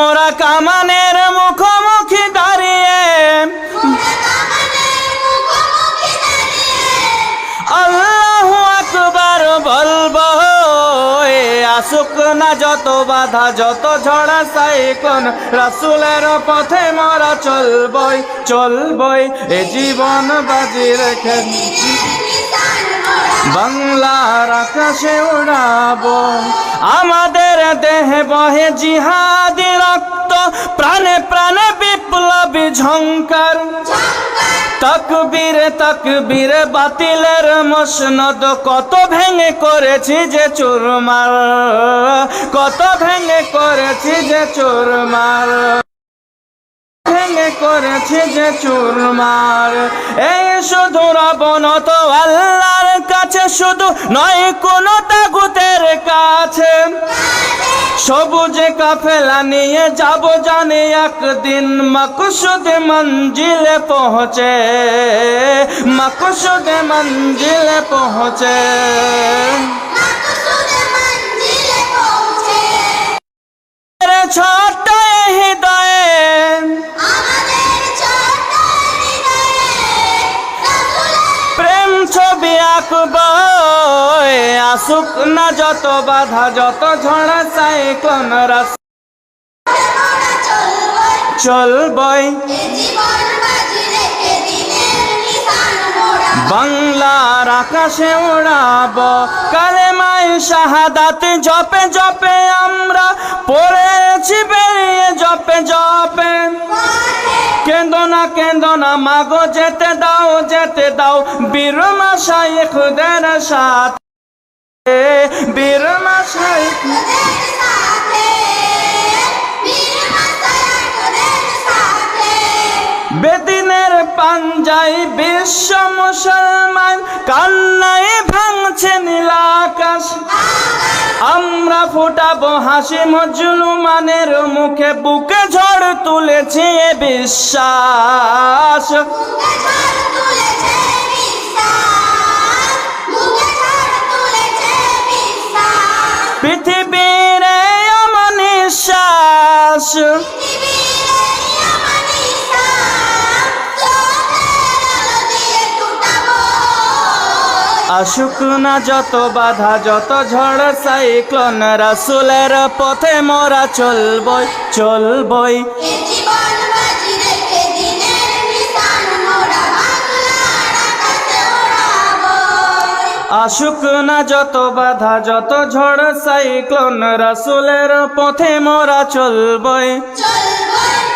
মোরা কামানের মুখোমুখি দাঁড়িয়ে। আল্লাহু আকবার বলব আসুক না যত বাধা, যত ঝড়া সাইকন রাসুলের পথে মরা চলবই চলবই, এ জীবন বাজি রেখে বাংলার আকাশে উড়াবো। আমাদের দেহে বহে জিহাদি রক্ত, প্রাণে প্রাণে বিপ্লবী ঝঙ্কার তকবীর তকবীর বাতিলের মসনদ, কত ভেঙে করেছি যে চুরমার, কত ভেঙে করেছি যে চুরমার। ভেঙে করেছি যে চুরমার এই শুধু রবন তো আল্লাহর কাছে শুধু নয়, কোনো তাগুতের কাছে। সবুজে কাফেলা নিয়ে যাব জানি, একদিন মকসুদে মঞ্জিলে পৌঁছে। মকসুদে মঞ্জিলে পৌঁছে। ছবি আঁকব আসুক না যত বাধা, যত ঝড়া সাইক্লোন রাস মোরা চলবই। বাংলার আকাশে উড়াব কালেমাই শাহাদাত জপে জপে আমরা পড়েছি কেন্দ্র না কেন্দ্র না মাগো যেতে দাও যেতে দাও। বীর মাসাইখ তোদের সাথে বীর মাতারা বেদিনের পাঞ্জাই বিশ্ব মুসলমান কান্নায় ভাঙছে নীলাকাশ আমরা ফুটাবো হাসি মজলুমানের মুখে, বুকে ঝড় তুলেছি বিশ্বাস। আসুক না যত বাধা যত ঝড় সাইক্লোন রাসুলের পথে মোরা চলবই চলবই। আসুক না যত বাধা যত ঝড় সাইক্লোন রাসুলের পথে মোরা চলবই। চলবো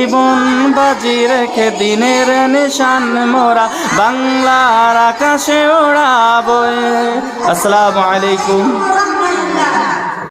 জীবন বাজি রেখে দিনের নিশান মোরা বাংলার আকাশে ওড়াবো। আসসালামু আলাইকুম।